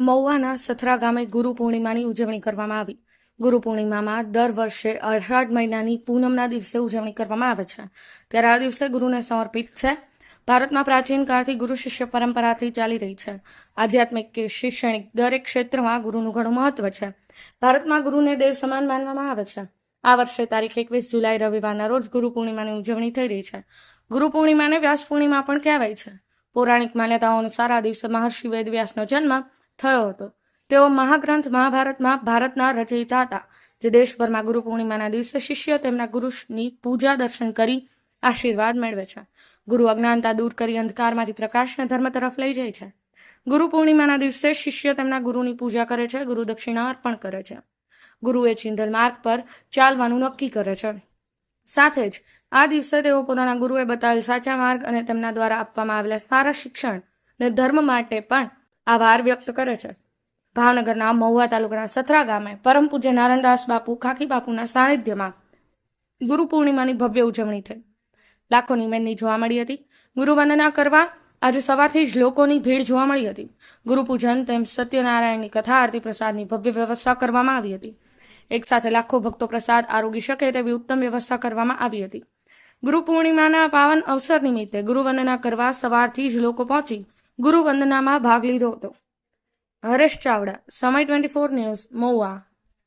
મહુવાના સથરા ગામે ગુરુ પૂર્ણિમાની ઉજવણી કરવામાં આવી. ગુરુ પૂર્ણિમામાં દર વર્ષે અષાઢ મહિનાની પૂનમના દિવસે ઉજવણી કરવામાં આવે છે. ત્યારે આ દિવસે ગુરુને સમર્પિત છે. ભારતમાં પ્રાચીન કાળથી ગુરુ શિષ્ય પરંપરાથી ચાલી રહી છે. આધ્યાત્મિક કે શૈક્ષણિક દરેક ક્ષેત્રમાં ગુરુનું ઘણું મહત્વ છે. ભારતમાં ગુરુને દેવ સમાન માનવામાં આવે છે. આ વર્ષે તારીખ એકવીસ જુલાઈ રવિવારના રોજ ગુરુ પૂર્ણિમાની ઉજવણી થઈ રહી છે. ગુરુ પૂર્ણિમાને વ્યાસ પૂર્ણિમા પણ કહેવાય છે. પૌરાણિક માન્યતાઓ અનુસાર આ દિવસે મહર્ષિ વેદવ્યાસનો જન્મ થયો હતો. તેઓ મહાગ્રંથ મહાભારતમાં ભારતના રચયિતા હતા, જે દેશભરમાં ગુરુ પૂર્ણિમાના દિવસે શિષ્ય તેમના ગુરુની પૂજા દર્શન કરી આશીર્વાદ મેળવે છે. ગુરુ અજ્ઞાનતા દૂર કરી અંધકારમાંથી પ્રકાશને ધર્મ તરફ લઈ જાય છે. ગુરુ પૂર્ણિમાના દિવસે શિષ્ય તેમના ગુરુની પૂજા કરે છે, ગુરુ દક્ષિણા અર્પણ કરે છે. ગુરુએ ચિંધલ માર્ગ પર ચાલવાનું નક્કી કરે છે. સાથે જ આ દિવસે તેઓ પોતાના ગુરુએ બતાવેલ સાચા માર્ગ અને તેમના દ્વારા આપવામાં આવેલા સારા શિક્ષણ ને ધર્મ માટે પણ આભાર વ્યક્ત કરે છે. ભાવનગરના મહુવા તાલુકાના સથરા ગામે પરમ પૂજ્ય નારાયણદાસ બાપુ ખાકી બાપુના સાનિધ્યમાં ગુરુ પૂર્ણિમાની ભવ્ય ઉજવણી થઈ. લાખોની મેનની જોવા મળી હતી. ગુરુવંદના કરવા આજે સવારથી જ લોકોની ભીડ જોવા મળી હતી. ગુરુપૂજન તેમ સત્યનારાયણની કથા, આરતી પ્રસાદની ભવ્ય વ્યવસ્થા કરવામાં આવી હતી. એક સાથે લાખો ભક્તો પ્રસાદ આરોગી શકે તેવી ઉત્તમ વ્યવસ્થા કરવામાં આવી હતી. ગુરુ પૂર્ણિમાના પાવન અવસર નિમિત્તે ગુરુ વંદના કરવા સવારથી જ લોકો પહોંચી ગુરુવંદનામાં ભાગ લીધો હતો. હરેશ ચાવડા, સમય ટ્વેન્ટી ફોર ન્યૂઝ, મહુવા.